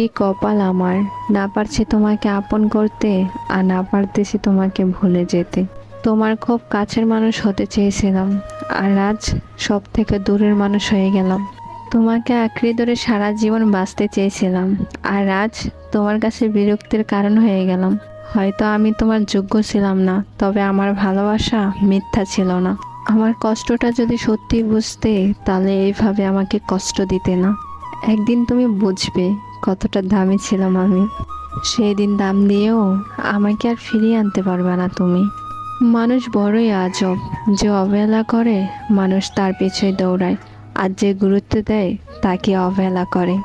কি কপাল আমার? না পারছি তোমাকে আপন করতে আর না পারতেছি তোমাকে ভুলে যেতে। তোমার খুব কাছের মানুষ হতে চেয়েছিলাম আর আজ সব থেকে দূরের মানুষ হয়ে গেলাম। তোমাকে আঁকড়ে ধরে সারা জীবন বাঁচতে চেয়েছিলাম আর আজ তোমার কাছে বিরক্তির কারণ হয়ে গেলাম। হয়তো আমি তোমার যোগ্য ছিলাম না, তবে আমার ভালোবাসা মিথ্যা ছিল না। আমার কষ্টটা যদি সত্যি বুঝতে, তাহলে এইভাবে আমাকে কষ্ট দিতে না। একদিন তুমি বুঝবে কতটা দামি ছিলাম আমি। সেই দিন দাম দিয়েও আমাকে আর ফিরিয়ে আনতে পারবে না তুমি। মানুষ বড়ই আজব, যে অবহেলা করে, মানুষ তার পেছনে দৌড়ায়, আর যে গুরুত্ব দেয়, তাকে অবহেলা করে।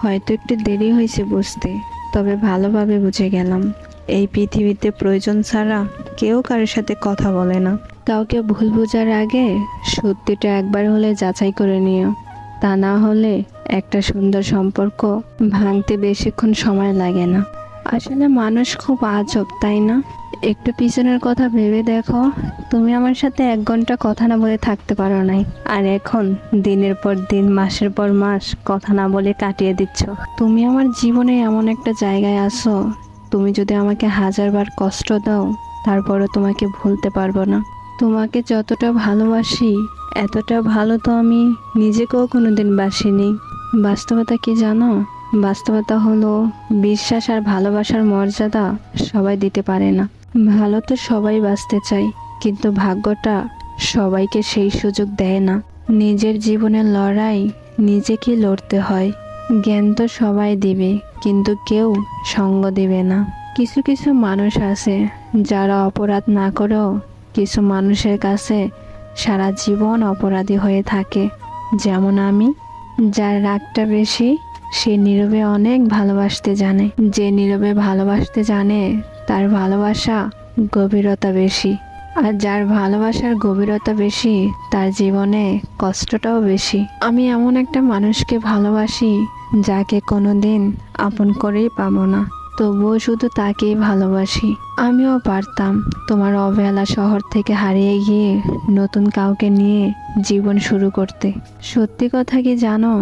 হয়তো একটু দেরি হয়েছে বুঝতে, তবে ভালোভাবে বুঝে গেলাম। এই পৃথিবীতে প্রয়োজন ছাড়া কেউ কারোর সাথে কথা বলে না। কাউকে ভুল বোঝার আগে সত্যিটা একবার হলে যাচাই করে নিও। তা না হলে একটা সুন্দর সম্পর্ক ভাঙতে বেশিক্ষণ সময় লাগে না। আসলে মানুষ খুব আজব, তাই না? একটু পিছনের কথা ভেবে দেখো, তুমি আমার সাথে এক ঘণ্টা কথা না বলে থাকতে পারো নাই। আর এখন, দিনের পর দিন, মাসের পর মাস কথা না বলে কাটিয়ে দিচ্ছ। তুমি আমার জীবনে এমন একটা জায়গায় আসো তুমি যদি আমাকে হাজারবার কষ্ট দাও, তারপরও তোমাকে ভুলতে পারব না। তোমাকে যতটা ভালোবাসি, এতটা ভালো তো আমি নিজেকেও কোনোদিন বাসিনি। বাস্তবতা কি জানো? বাস্তবতা হলো বিশ্বাস আর ভালোবাসার মর্যাদা সবাই দিতে পারে না। ভালো তো সবাই বাঁচতে চায়, কিন্তু ভাগ্যটা সবাইকে সেই সুযোগ দেয় না। নিজের জীবনের লড়াই নিজেকে লড়তে হয়। জ্ঞান তো সবাই দিবে, কিন্তু কেউ সঙ্গ দিবে না। কিছু কিছু মানুষ আছে যারা অপরাধ না করেও কিছু মানুষের কাছে সারা জীবন অপরাধী হয়ে থাকে। যেমন আমি যার রাগটা বেশি, সে নীরবে অনেক ভালোবাসতে জানে। যে নীরবে ভালোবাসতে জানে, তার ভালোবাসা গভীরতা বেশি। আর যার ভালোবাসার গভীরতা বেশি, তার জীবনে কষ্টটাও বেশি। আমি এমন একটা মানুষকে ভালোবাসি, যাকে কোনো দিন আপন করেই পাবো না। তবুও শুধু তাকেই ভালোবাসি। আমিও পারতাম তোমার অবহেলা শহর থেকে হারিয়ে গিয়ে নতুন কাউকে নিয়ে জীবন শুরু করতে। সত্যি কথা কি জানো?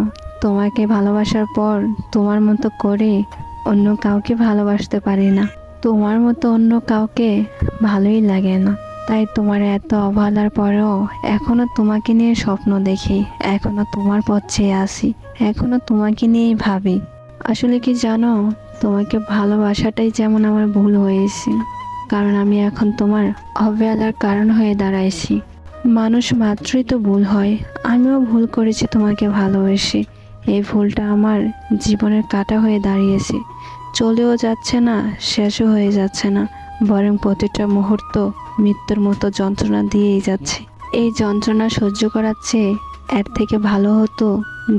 তোমাকে ভালোবাসার পর তোমার মতো করে অন্য কাউকে ভালোবাসতে পারি না। তোমার মতো অন্য কাউকে ভালোই লাগে না। তাই তোমার এত অবহেলার পরেও এখনও তোমাকে নিয়ে স্বপ্ন দেখি। এখনও তোমার পথ চেয়ে আসি এখনও তোমাকে নিয়েই ভাবি। আসলে কি জানো? তোমাকে ভালোবাসাটাই যেমন আমার ভুল হয়েছে, কারণ আমি এখন তোমার অবহেলার কারণ হয়ে দাঁড়াইছি। মানুষ মাত্রই তো ভুল হয়, আমিও ভুল করেছি তোমাকে ভালোবেসে। এই ভুলটা আমার জীবনের কাটা হয়ে দাঁড়িয়েছে। চলেও যাচ্ছে না, শেষও হয়ে যাচ্ছে না, বরং প্রতিটা মুহূর্ত মৃত্যুর মতো যন্ত্রণা দিয়েই যাচ্ছে। এই যন্ত্রণা সহ্য করার চেয়ে এর থেকে ভালো হতো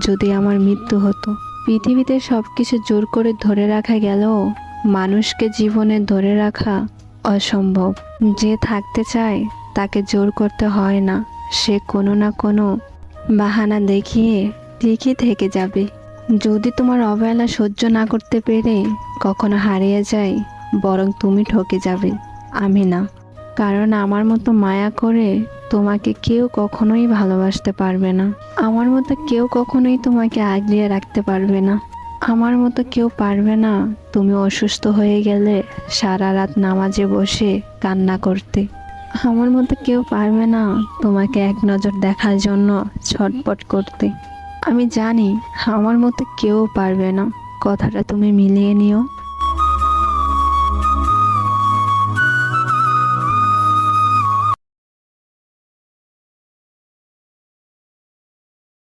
যদি আমার মৃত্যু হতো। পৃথিবীতে সব কিছু জোর করে ধরে রাখা গেলেও মানুষকে জীবনে ধরে রাখা অসম্ভব। যে থাকতে চায়, তাকে জোর করতে হয় না। সে কোনো না কোনো বাহানা দেখিয়ে ঠিকই থেকে যাবে। যদি তোমার অবহেলা সহ্য না করতে পেরে কখনো হারিয়ে যায়, বরং তুমি ঠকে যাবে। আমি না। কারণ আমার মতো মায়া করে তোমাকে কেউ কখনোই ভালোবাসতে পারবে না। আমার মতো কেউ কখনোই তোমাকে আগলিয়ে রাখতে পারবে না। আমার মতো কেউ পারবে না তুমি অসুস্থ হয়ে গেলে সারা রাত নামাজে বসে কান্না করতে। আমার মতো কেউ পারবে না তোমাকে এক নজর দেখার জন্য ছটপট করতে। আমি জানি আমার মতো কেউ পারবে না। কথাটা তুমি মিলিয়ে নিও।